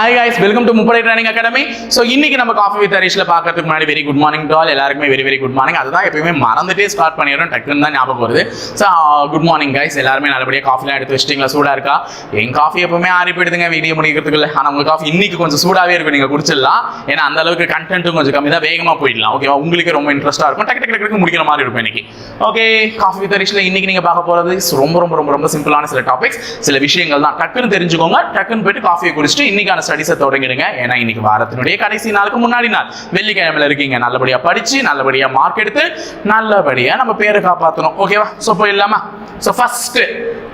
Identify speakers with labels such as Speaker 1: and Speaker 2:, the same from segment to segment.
Speaker 1: Hi guys welcome to முப்படை training academy so இன்னைக்கு நம்ம காஃபி வித் ஹரிஷ்ல பார்க்கறதுக்கு முன்னாடி very good morning to all எல்லாருக்குமே வெரி வெரி குட் மார்னிங் அதுதான் எப்பயுமே மறந்துட்டே ஸ்டார்ட் பண்ணிடுறோம். டக்குன்னு தான் ஞாபகம் வருது. ஸோ குட் மார்னிங் கைஸ் எல்லாருமே நல்லபடியாக காஃபிலாம் எடுத்து வச்சிட்டிங்களா? சூடாக இருக்கா? என் காஃபி எப்பவுமே ஆறி போயிடுதுங்க. வீடியோ முடிக்கிறதுக்குள்ள. ஆனால் உங்கள் காஃபி இன்னைக்கு கொஞ்சம் சூடாகவே இருக்கும். நீங்கள் குடிச்சிடலாம். ஏன்னா அந்த அளவுக்கு கண்டென்ட்டும் கொஞ்சம் கம்மி தான். வேகமாக போயிடலாம். ஓகேவா உங்களுக்கு ரொம்ப இன்ட்ரெஸ்ட்டாக இருக்கும். டக்கு டக்கு டக்கு முடிக்கிற மாதிரி இருக்கும் இன்னைக்கு. ஓகே காஃபி வித் ஹரிஷ்ல இன்னைக்கு நீங்கள் பார்க்க போகிறது ரொம்ப ரொம்ப ரொம்ப ரொம்ப சிம்பிளான சில டாபிக்ஸ் சில விஷயங்கள் தான். டக்குன்னு தெரிஞ்சுக்கோங்க. டக்குன்னு போயிட்டு காஃபியை குடிச்சிட்டு இன்னைக்கான ஸ்டடிஸை தொடங்கிடுங்க. ஏன்னா இன்னைக்கு வாரத்தினுடைய கடைசி நாளுக்கு முன்னாடி நாள். வெள்ளிக்கிழமையில இருக்கீங்க. நல்லபடியா படிச்சு நல்லபடியா மார்க் எடுத்து நல்லபடியா நம்ம பேரை காப்பாற்றணும் ஓகேவா ஸோ போயிடலாமா? ஸோ ஃபர்ஸ்ட்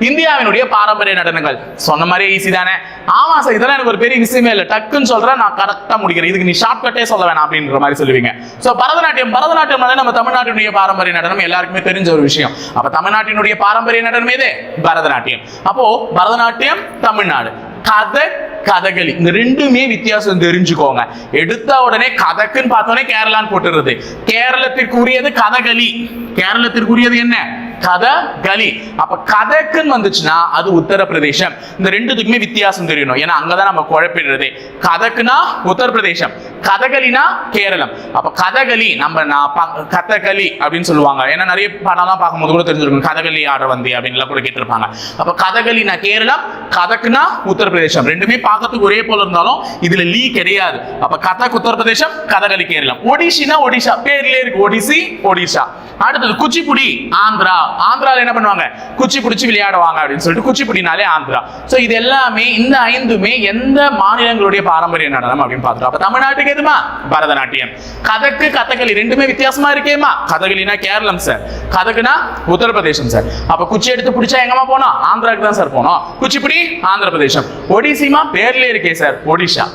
Speaker 1: இந்தியாவினுடைய பாரம்பரிய நடனங்கள். சொன்ன மாதிரி ஈஸி தானே? ஆமா சார் இதெல்லாம் எனக்கு ஒரு பெரிய விஷயமே இல்லை. டக்குன்னு சொல்றேன் நான் கரெக்டாக முடிக்கிறேன். இதுக்கு நீ ஷார்ட் கட்டே சொல்ல வேணாம் அப்படின்ற மாதிரி சொல்லுவீங்க. ஸோ பரதநாட்டியம். பரதநாட்டியம்னாலே நம்ம தமிழ்நாட்டினுடைய பாரம்பரிய நடனம் எல்லாருக்குமே தெரிஞ்ச ஒரு விஷயம். அப்போ தமிழ்நாட்டினுடைய பாரம்பரிய நடனம் எது? பரதநாட்டியம். அப்போ பரதநாட்டியம் தமிழ்நாடு. கதக் கதகளி. இந்த ரெண்டுமே வித்தியாசம் தெரிஞ்சுக்கோங்க. எடுத்த உடனே கதக்குன்னு பார்த்தோன்னே கேரளான்னு போட்டுறது கேரளத்திற்குரியது கதகளி. கேரளத்திற்குரியது என்ன? கதகளி அப்ப கதக்குன்னு வந்துச்சுன்னா அது உத்தரப்பிரதேசம். இந்த ரெண்டுத்துக்குமே வித்தியாசம் தெரியணும். ஏன்னா அங்கதான் நம்ம குழப்பிடுறது. கதக்குனா உத்தரப்பிரதேசம். கதகளினா கேரளம். அப்ப கதகளி நம்ம நான் கதகளி அப்படின்னு சொல்லுவாங்க. ஏன்னா நிறைய படம்லாம் பார்க்கும்போது கூட தெரிஞ்சிருக்கும். கதகளி ஆட வந்தி அப்படின்லாம் கூட கேட்டிருப்பாங்க. அப்ப கதகளினா கேரளம் கதக்குனா உத்தரப்பிரதேசம். ரெண்டுமே பார்க்கறதுக்கு ஒரே போல இருந்தாலும் இதுல லீ கிடையாது. அப்ப கதக் உத்தரப்பிரதேசம் கதகளி கேரளம். ஒடிசினா ஒடிஷா. பேர்லயே இருக்கு. ஒடிசி ஒடிஷா. அடுத்தது குச்சிப்புடி ஆந்திரா. ஆந்திரால என்ன பண்ணுவாங்க? குச்சி பிடிச்சி விளையாடுவாங்க அப்படின்னு சொல்லிட்டு குச்சிப்புடினாலே ஆந்திரா. சோ இது எல்லாமே இந்த ஐந்துமே எந்த மாநிலங்களுடைய பாரம்பரிய நடனம் அப்படின்னு பார்த்துட்டோம். அப்ப தமிழ்நாட்டுக்கு எதுமா? பரதநாட்டியம். கதக்கு கதகளி ரெண்டுமே வித்தியாசமா இருக்கேமா கதகளினா கேரளம் சார் கதக்குனா உத்தரப்பிரதேசம் சார் அப்ப குச்சி எடுத்து பிடிச்சா எங்கம்மா போனோம்? ஆந்திராக்கு தான் சார் போனோம். குச்சிப்புடி ஆந்திர பிரதேசம் ஒடிசிமா பேர்லயே இருக்கே சார் ஒடிஷா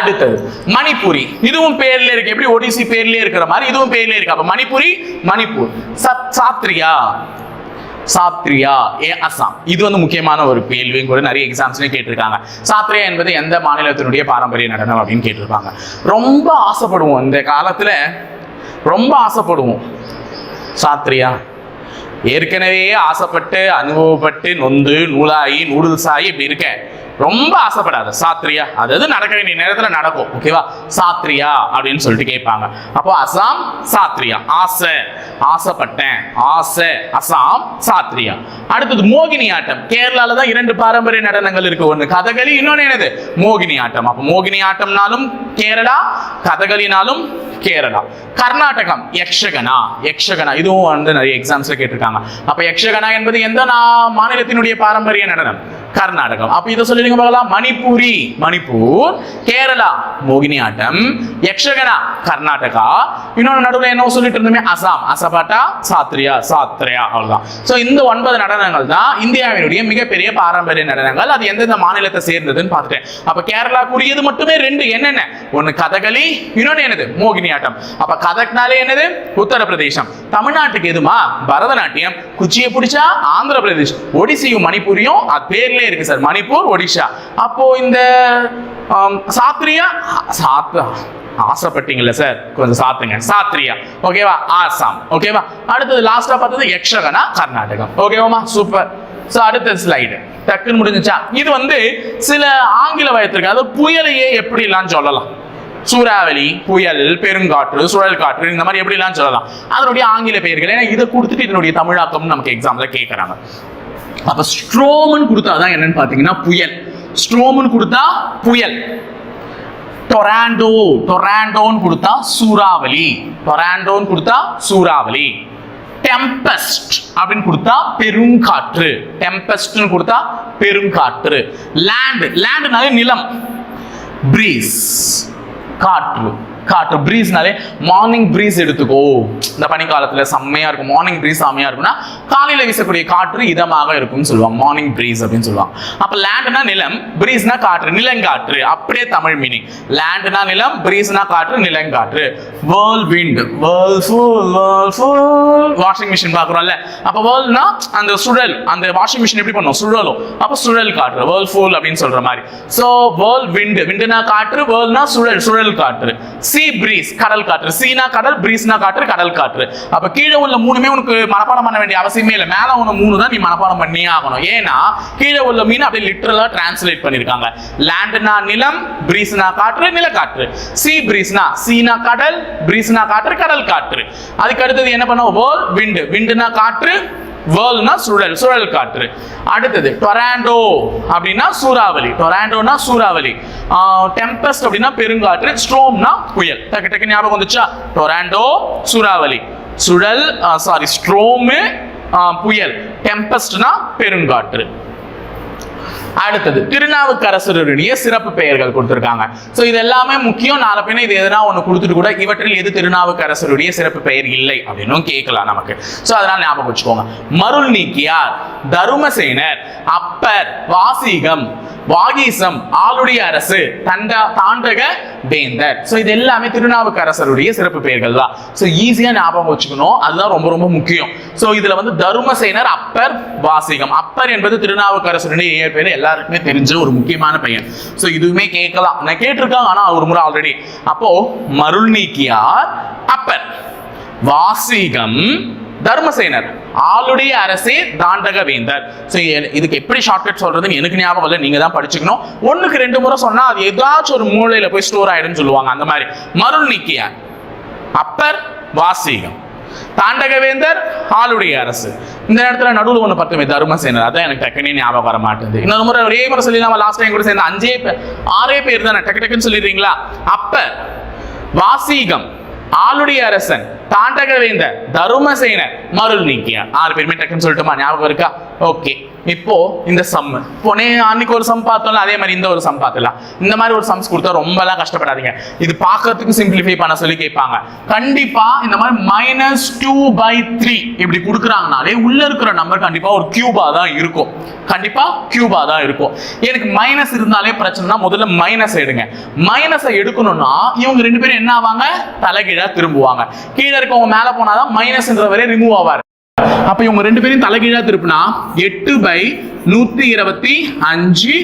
Speaker 1: அடுத்தது மணிப்புரி. இதுவும் பேர்ல இருக்கு. எப்படி ஒடிசி பேர்லயே இருக்கிற மாதிரி இதுவும் பேர்ல இருக்கு. அப்ப மணிப்புரி மணிப்பூர். சத் சாத்ரியா சாத்ரியா ஏ அசாம். இது வந்து முக்கியமான ஒரு கேள்வியும் கூட நிறைய எக்ஸாம்ஸ்லயும் கேட்டிருக்காங்க. சாத்ரியா என்பது எந்த மாநிலத்தினுடைய பாரம்பரிய நடனம் அப்படின்னு கேட்டிருப்பாங்க ரொம்ப ஆசைப்படுவோம் இந்த காலத்துல. ரொம்ப ஆசைப்படுவோம். சாத்ரியா ஏற்கனவே ஆசைப்பட்டு அனுபவப்பட்டு நொந்து நூலாகி நூடுல்ஸ் ஆகி இப்படி இருக்கேன். ரொம்ப ஆசைப்படாத. சாத்ரியா அது நடக்க வேண்டிய நேரத்துல நடக்கும். ஓகேவா சாத்ரியா அப்படின்னு சொல்லிட்டு கேட்பாங்க. அப்போ அசாம் சாத்ரியா ஆசை. ஆசைப்பட்டேன். ஆசை. அசாம் சாத்ரியா அடுத்தது மோகினி ஆட்டம். கேரளால தான் இரண்டு பாரம்பரிய நடனங்கள் இருக்கு. ஒண்ணு கதகளி இன்னொன்னு என்னது? மோகினி ஆட்டம். அப்போ மோகினி ஆட்டம்னாலும் கேரளா கதகளினாலும் கேரளா கர்நாடகம் யக்ஷகனா. யக்ஷகனா இதுவும் வந்து நிறைய எக்ஸாம்ஸ்ல கேட்டிருக்காங்க. அப்ப யக்ஷகனா என்பது எந்த மாநிலத்தினுடைய பாரம்பரிய நடனம்? கர்நாடகம். அப்ப இதை சொல்லிடுங்க பார்க்கலாம். மணிப்பூரி. மணிப்பூர் கேரளா மோகினி ஆட்டம் யக்ஷகனா கர்நாடகா. இன்னொன்று நடுவில் என்ன சொல்லிட்டு இருந்தோமே அசாம். அசபாட்டா சாத்ரியா சாத்ரியா அவ்வளவுதான். சோ இந்த ஒன்பது நடனங்கள் தான் இந்தியாவினுடைய மிகப்பெரிய பாரம்பரிய நடனங்கள். அது எந்தெந்த மாநிலத்தை சேர்ந்ததுன்னு பார்த்துட்டேன். அப்ப கூறியது மட்டுமே ரெண்டு. என்னென்ன? ஒன்னு கதகளி இன்னொன்னு என்னது? மோகினி மோகினியாட்டம் அப்ப கதக்னாலே என்னது? உத்தரப்பிரதேசம். தமிழ்நாட்டுக்கு எதுமா? பரதநாட்டியம். குச்சியை பிடிச்சா ஆந்திர பிரதேஷ் ஒடிசியும் மணிப்பூரியும் அது பேர்லயே இருக்கு சார். மணிப்பூர் ஒடிஷா அப்போ இந்த சாத்ரியா சாத்ரா ஆசைப்பட்டீங்கல்ல சார். கொஞ்சம் சாத்துங்க. சாத்ரியா ஓகேவா? ஆசாம். ஓகேவா? அடுத்தது லாஸ்டா பார்த்தது யக்ஷகனா? கர்நாடகம். ஓகேவாமா சூப்பர். ஸோ அடுத்த ஸ்லைடு டக்குன்னு முடிஞ்சுச்சா? இது வந்து சில ஆங்கில வயத்திற்கு அதாவது புயலையே எப்படிலாம் சொல்லலாம். சூறாவளி புயல் பெருங்காற்று சுழல் காற்று இந்த மாதிரி எப்படிலாம் சொல்லலாம். அதனுடைய ஆங்கில பெயர்கள் ஏன்னா இதை கொடுத்துட்டு இதனுடைய தமிழாக்கம் நமக்கு எக்ஸாம்ல கேட்கறாங்க. அப்ப ஸ்ட்ரோமன் கொடுத்தாதான் என்னன்னு பாத்தீங்கன்னா புயல். ஸ்ட்ரோமன் கொடுத்தா புயல். டொராண்டோ டொராண்டோன்னு கொடுத்தா சூறாவளி. டொராண்டோன்னு கொடுத்தா சூறாவளி. டெம்பஸ்ட் அப்படின்னு கொடுத்தா பெருங்காற்று. டெம்பஸ்ட்னு கொடுத்தா பெருங்காற்று. லேண்ட். லேண்ட்னாலே நிலம். பிரீஸ் காற்று. காற்று ப்ரீஸ்னாலே மார்னிங் ப்ரீஸ் எடுத்துக்கோ. இந்த பனிக்காலத்தில் செம்மையாக இருக்கும். மார்னிங் ப்ரீஸ் செம்மையாக இருக்கும்னா காலையில் வீசக்கூடிய காற்று இதமாக இருக்கும்னு சொல்லுவாங்க. மார்னிங் ப்ரீஸ் அப்படின்னு சொல்லுவாங்க. அப்போ லேண்ட்னா நிலம் ப்ரீஸ்னா காற்று நிலங்காற்று. அப்படியே தமிழ் மீனிங் லேண்ட்னா நிலம் ப்ரீஸ்னா காற்று நிலங்காற்று. Whirlwind whirlpool whirlpool washing machine பார்க்குறோம்ல. அப்போ வேர்ல்னா அந்த சுழல் அந்த வாஷிங் மிஷின் எப்படி பண்ணும்? சுழலும். அப்போ சுழல் காற்று வேர்ல் ஃபுல் அப்படின்னு சொல்கிற மாதிரி. ஸோ வேர்ல் விண்டு விண்டுனா காற்று வேர்ல்னா சுழல் சுழல் காற்று. சீ பிரீஸ் கடல் காற்று. சீனா கடல் பிரீஸ்னா காற்று கடல் காற்று. அப்ப கீழே உள்ள மூணுமே உனக்கு மனப்பாடம் பண்ண வேண்டிய அவசியமே இல்லை. மேல உன மூணு தான் நீ மனப்பாடம் பண்ணியே ஆகணும். ஏன்னா கீழே உள்ள மீன் அப்படியே லிட்டரலா டிரான்ஸ்லேட் பண்ணிருக்காங்க லேண்ட்னா நிலம் பிரீஸ்னா காற்று நிலக்காற்று. சீ பிரீஸ்னா சீனா கடல் பிரீஸ்னா காற்று கடல் காற்று. அதுக்கு அடுத்தது என்ன பண்ணுவோம்? விண்டு விண்டுனா காற்று வேர்ல்னா சுழல் சுழல் காற்று. அடுத்தது டொராண்டோ அப்படின்னா சூறாவளி. டொராண்டோனா சூறாவளி. டெம்பஸ்ட் அப்படின்னா பெருங்காற்று ஸ்ட்ரோம்னா புயல். டக்கு டக்கு ஞாபகம் வந்துச்சா? டொராண்டோ சூறாவளி. சுழல் சாரி ஸ்ட்ரோமு புயல். டெம்பஸ்ட்னா பெருங்காற்று. அடுத்தது திருநாவுக்கரசருடைய சிறப்பு பெயர்கள் கொடுத்துருக்காங்க. ஸோ இது எல்லாமே முக்கியம். நாளை பின்ன இது எதனா ஒண்ணு கொடுத்துட்டு கூட இவற்றில் எது திருநாவுக்கரசருடைய சிறப்பு பெயர் இல்லை அப்படின்னும் கேட்கலாம் நமக்கு. ஸோ அதனால ஞாபகம் வச்சுக்கோங்க. மருள் நீக்கியார் தருமசேனர் அப்பர் வாசீகம் வாகீசம் ஆளுடைய அரசு தண்டா தாண்டக வேந்தர் ஸோ இது எல்லாமே திருநாவுக்கரசருடைய சிறப்பு பெயர்கள் தான் ஸோ ஈஸியாக ஞாபகம் வச்சுக்கணும். அதுதான் ரொம்ப ரொம்ப முக்கியம். ஸோ இதில் வந்து தருமசேனர் அப்பர் வாசிகம். அப்பர் என்பது திருநாவுக்கரசருடைய இயற்பெயர் எல்லாருக்குமே தெரிஞ்ச ஒரு முக்கியமான பெயர். ஸோ இதுவுமே கேட்கலாம். நான் கேட்டிருக்காங்க ஆனால் ஒரு முறை ஆல்ரெடி அப்போ மருள் நீக்கியார் அப்பர். வாசிகம் தர்மசேனர் ஆளுடைய அரசே தாண்டக வேந்தர். ஸோ இதுக்கு எப்படி ஷார்ட்கட் சொல்றதுன்னு எனக்கு ஞாபகம் இல்லை. நீங்க தான் படிச்சுக்கணும். ஒண்ணுக்கு ரெண்டு முறை சொன்னா அது ஏதாச்சும் ஒரு மூலையில போய் ஸ்டோர் ஆயிடும்னு சொல்லுவாங்க. அந்த மாதிரி. மருள் நீக்கியார் அப்பர் வாசிகம். தாண்டகவேந்தர் ஆளுடைய அரசு. இந்த இடத்துல நடுவில் ஒன்று பத்துமே தர்மசேனர் அதான் எனக்கு டக்குனே ஞாபகம் வர மாட்டேங்குது. இன்னொரு முறை ஒரே முறை சொல்லி நம்ம லாஸ்ட் டைம் கூட சேர்ந்த அஞ்சே பேர் ஆறே பேர் தானே டக்கு டக்குன்னு சொல்லிடுறீங்களா? அப்ப வாசீகம். ஆளுடைய அரசன் தாண்டகவேந்தர் தருமசேனர் மருள் நீக்கியார் ஆறு பேருமே டக்குன்னு சொல்லட்டுமா? ஞாபகம் இருக்கா? ஓகே இப்போ இந்த சம் போனே அன்னைக்கு ஒரு சம் பார்த்தோம்ல அதே மாதிரி இந்த ஒரு சம் பார்த்துலாம் இந்த மாதிரி ஒரு சம்ஸ் கொடுத்தா ரொம்பலாம் கஷ்டப்படாதீங்க. இது பார்க்கறதுக்கு சிம்பிளிஃபை பண்ண சொல்லி கேட்பாங்க. கண்டிப்பா இந்த மாதிரி மைனஸ் டூ பை த்ரீ இப்படி கொடுக்குறாங்கனாலே உள்ள இருக்கிற நம்பர் கண்டிப்பா ஒரு கியூபா தான் இருக்கும். கண்டிப்பா கியூபா தான் இருக்கும். எனக்கு மைனஸ் இருந்தாலே பிரச்சனைனா முதல்ல மைனஸ் எடுங்க. மைனஸை எடுக்கணும்னா இவங்க ரெண்டு பேரும் என்ன ஆவாங்க? தலைகீழா திரும்புவாங்க. கீழே இருக்கவங்க மேல போனாதான் மைனஸ்ன்ற வரை ரிமூவ் ஆவார். அப்ப இவங்க ரெண்டு பேரும் தலைகீழா திருப்பினா எட்டு பை நூத்தி இருபத்தி அஞ்சு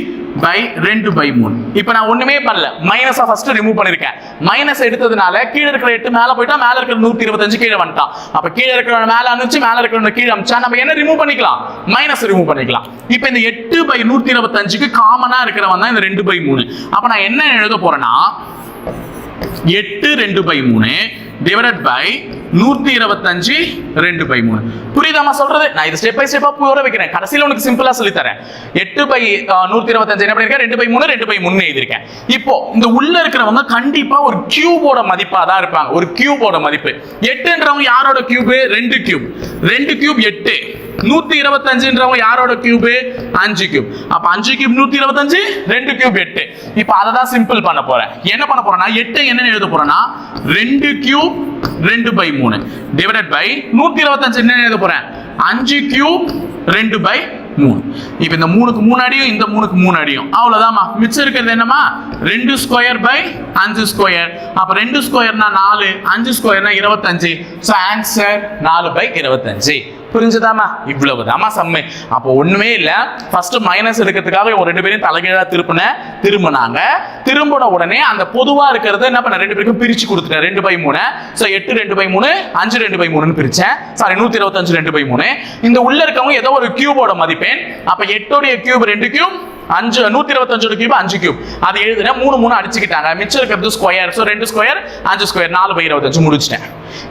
Speaker 1: பை ரெண்டு பை மூணு. இப்ப நான் ஒண்ணுமே பண்ணல. மைனஸா ஃபர்ஸ்ட் ரிமூவ் பண்ணிருக்கேன். மைனஸ் எடுத்ததுனால கீழே இருக்கிற எட்டு மேல போயிட்டா மேல இருக்கிற நூத்தி இருபத்தஞ்சு கீழே வந்துட்டான். அப்ப கீழே இருக்கிற மேல அனுப்பிச்சு மேல இருக்கிற கீழே அனுப்பிச்சா நம்ம என்ன ரிமூவ் பண்ணிக்கலாம்? மைனஸ் ரிமூவ் பண்ணிக்கலாம். இப்ப இந்த எட்டு பை நூத்தி இருபத்தஞ்சுக்கு காமனா இருக்கிறவன் தான் இந்த ரெண்டு பை மூணு. அப்ப நான் என்ன எழுத போறேன்னா எட்டு ரெண்டு பை மூணு டிவைடட் பை நூத்தி இருபத்தஞ்சு ரெண்டு பை மூணு. புரியுதாமா சொல்றது? நான் இது ஸ்டெப் பை ஸ்டெப்பா புரிய வைக்கிறேன். கடைசியில உனக்கு சிம்பிளா சொல்லி தரேன். எட்டு பை நூத்தி இருபத்தஞ்சு என்ன பண்ணிருக்கேன்? ரெண்டு பை மூணு ரெண்டு பை மூணு எழுதியிருக்கேன். இப்போ இந்த உள்ள இருக்கிறவங்க கண்டிப்பா ஒரு கியூபோட மதிப்பா தான் இருப்பாங்க. ஒரு கியூபோட மதிப்பு. எட்டுன்றவங்க யாரோட கியூபு ரெண்டு கியூப் ரெண்டு கியூப் எட்டு. நூத்தி இருபத்தஞ்சுன்றவங்க யாரோட கியூபு அஞ்சு கியூப் அப்ப அஞ்சு கியூப் நூத்தி இருபத்தஞ்சு ரெண்டு கியூப் எட்டு. இப்ப அதை தான் சிம்பிள் பண்ண போறேன். என்ன பண்ண போறேன்னா எட்டு என்னன்னு எழுத போறேன்னா ரெண்டு கியூப் ரெண்டு பை மூணு. டிவைடட் பை நூத்தி இருபத்தஞ்சு என்ன எழுத போறேன்? அஞ்சு கியூப் ரெண்டு பை மூணு. இப்ப இந்த மூணுக்கு மூணு அடியும் இந்த மூணுக்கு மூணு அடியும். அவ்வளோதாம்மா மிச்சம் இருக்கிறது என்னமா ரெண்டு ஸ்கொயர் பை அஞ்சு ஸ்கொயர் அப்ப ரெண்டு ஸ்கொயர்னா நாலு அஞ்சு ஸ்கொயர்னா இருபத்தஞ்சு. ஸோ ஆன்சர் நாலு பை இருபத்தஞ்சு. புரிஞ்சுதாமா இவ்வளவுதாம்மா சம்மை. அப்போ ஒண்ணுமே இல்ல. ஃபர்ஸ்ட் மைனஸ் எடுக்கிறதுக்காக இவங்க ரெண்டு பேரும் தலைகீழா திருப்பின திரும்பினாங்க. திரும்பின உடனே அந்த பொதுவா இருக்கிறத என்ன பண்ண ரெண்டு பேருக்கும் பிரிச்சு கொடுத்துட்டேன். ரெண்டு பை மூணு. ஸோ எட்டு ரெண்டு பை மூணு அஞ்சு ரெண்டு பை மூணுன்னு பிரிச்சேன். சாரி நூத்தி இருபத்தஞ்சு ரெண்டு பை மூணு. இந்த உள்ள இருக்கவங்க ஏதோ ஒரு கியூபோட மதிப்பேன். அப்ப எட்டோடைய கியூப் ரெண்டு கியூப் அஞ்சு நூத்தி இருபத்தஞ்சோட கியூப் அஞ்சு கியூப் அது எழுதுன மூணு மூணு அடிச்சுக்கிட்டாங்க. மிச்சம் இருக்கிறது ஸ்கொயர் ஸோ ரெண்டு ஸ்கொயர் அஞ்சு ஸ்கொயர் நாலு பை இருபத்தஞ்சு முடிச்சிட்டேன்.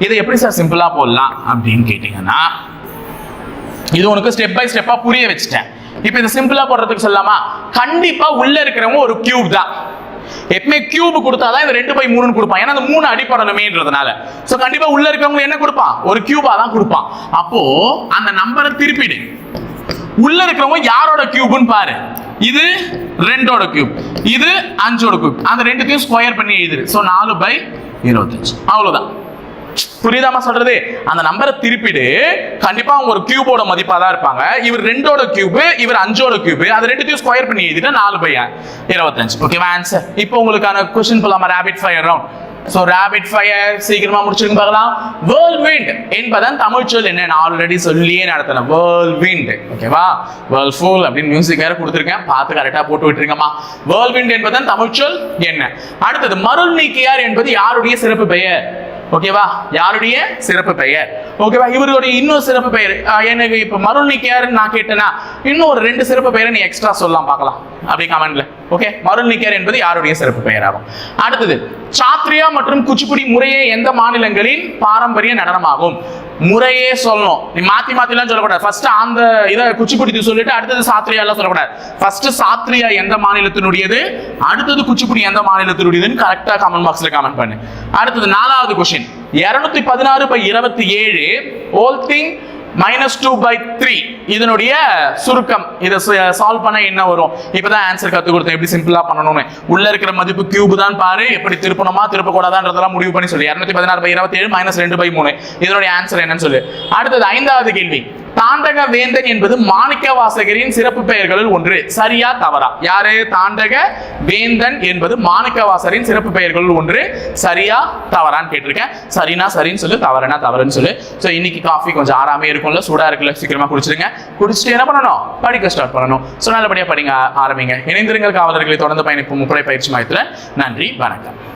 Speaker 1: இதை எப்படி சார் சிம்பிளா போடலாம் அப்படின்னு கேட்டீங்கன்னா இது உனக்கு ஸ்டெப் பை ஸ்டெப்பா புரிய வச்சுட்டேன். இப்போ இதை சிம்பிளா போடுறதுக்கு சொல்லாமா கண்டிப்பா உள்ள இருக்கிறவங்க ஒரு கியூப் தான். எப்பவுமே கியூப் கொடுத்தாதான் இந்த ரெண்டு பை மூணுன்னு கொடுப்பான். ஏன்னா அந்த மூணு அடிப்படணுமேன்றதுனால. ஸோ கண்டிப்பா உள்ள இருக்கிறவங்க என்ன கொடுப்பான்? ஒரு கியூபா தான் கொடுப்பான். அப்போ அந்த நம்பரை திருப்பிடு. உள்ள இருக்கிறவங்க யாரோட கியூப்னு பாரு. இது ரெண்டோட கியூப் இது அஞ்சோட கியூப் அந்த ரெண்டுத்தையும் ஸ்கொயர் பண்ணி எழுதுரு. ஸோ நாலு பை இருபத்தஞ்சு. அவ்வளோதான் புரியுதாமா சொல்றது? அந்த நம்பரை திருப்பிடு. கண்டிப்பா அவங்க ஒரு கியூபோட மதிப்பா தான் இருப்பாங்க. இவர் ரெண்டோட கியூப் இவர் அஞ்சோட கியூப் அது ரெண்டுத்தையும் ஸ்கொயர் பண்ணி எழுதிட்டு நாலு பையன் இருபத்தஞ்சு. ஓகேவா ஆன்சர் இப்போ உங்களுக்கான கொஸ்டின் போலாமா. Rapid fire round so rapid fire சீக்கிரமா முடிச்சிருங்க பார்க்கலாம். வேர்ல் விண்ட் என்பதன் தமிழ் சொல் என்ன? நான் ஆல்ரெடி சொல்லியே நடத்தினேன். வேர்ல் விண்ட் ஓகேவா வேர்ல் ஃபுல் அப்படின்னு மியூசிக் வேற கொடுத்துருக்கேன். பார்த்து கரெக்டாக போட்டு விட்டுருங்கம்மா. வேர்ல் விண்ட் என்பதன் தமிழ் சொல் என்ன? அடுத்தது மருள் நீக்கியார் என்பது யாருடைய சிறப்பு பெயர்? ஓகேவா? யாருடைய? சிறப்பு பெயர். ஓகேவா? இவருடைய இன்னொரு சிறப்பு பெயர் எனக்கு இப்ப மருள் நிக்கியாருன்னு நான் கேட்டேன்னா இன்னும் ஒரு ரெண்டு சிறப்பு பெயரை நீ எக்ஸ்ட்ரா சொல்லலாம் பார்க்கலாம். அப்படி கமெண்ட்ல ஓகே? மருள் என்பது யாருடைய சிறப்பு பெயராகும்? அடுத்தது சாத்ரியா மற்றும் குச்சிப்புடி முறையே எந்த மாநிலங்களின் பாரம்பரிய நடனமாகும்? முறையே சொல்லணும். நீ மாத்தி மாத்திலாம் சொல்லக்கூடாது. ஃபர்ஸ்ட் அந்த இதை குச்சிப்புடி சொல்லிட்டு அடுத்தது சாத்ரியா எல்லாம் சொல்லக்கூடாது. ஃபர்ஸ்ட் சாத்ரியா எந்த மாநிலத்தினுடையது? அடுத்தது குச்சிப்புடி எந்த மாநிலத்தினுடையதுன்னு கரெக்டா கமெண்ட் பாக்ஸ்ல கமெண்ட் பண்ணு. அடுத்தது நாலாவது கொஸ்டின் இருநூத்தி பதினாறு பை இருபத்தி ஏழு whole thing minus two by three இதனுடைய சுருக்கம் இதை சால்வ் பண்ண என்ன வரும்? இப்பதான் ஆன்சர் கத்து கொடுத்தேன். எப்படி சிம்பிளா பண்ணணும்னு. உள்ள இருக்கிற மதிப்பு கியூப் தான் பாரு. எப்படி திருப்பணுமா திருப்ப கூடாதான்றதெல்லாம் முடிவு பண்ணி சொல்லி. இருநூத்தி பதினாறு பை இருபத்தி ஏழு மைனஸ் ரெண்டு பை மூணு. இதனுடைய ஆன்சர் என்னன்னு சொல்லு. அடுத்தது ஐந்தாவது கேள்வி. தாண்டக வேந்தன் என்பது மாணிக்க வாசகரின் சிறப்பு பெயர்களில் ஒன்று. சரியா தவறா? யாரு? தாண்டக வேந்தன் என்பது மாணிக்க வாசகரின் சிறப்பு பெயர்களில் ஒன்று. சரியா தவறான்னு கேட்டிருக்கேன். சரினா சரின்னு சொல்லு தவறுனா தவறுன்னு சொல்லு. ஸோ இன்னைக்கு காஃபி கொஞ்சம் ஆறாமே இருக்கும்ல. சூடா இருக்குல்ல. சீக்கிரமா குடிச்சிருங்க குடிச்சிட்டு என்ன பண்ணணும்? படிக்க ஸ்டார்ட் பண்ணணும். ஸோ நல்லபடியாக படிங்க ஆரம்பிங்க. இணைந்திருங்கள் காவலர்களை தொடர்ந்து பயணிப்பு முப்படை பயிற்சி மையத்தில். நன்றி வணக்கம்.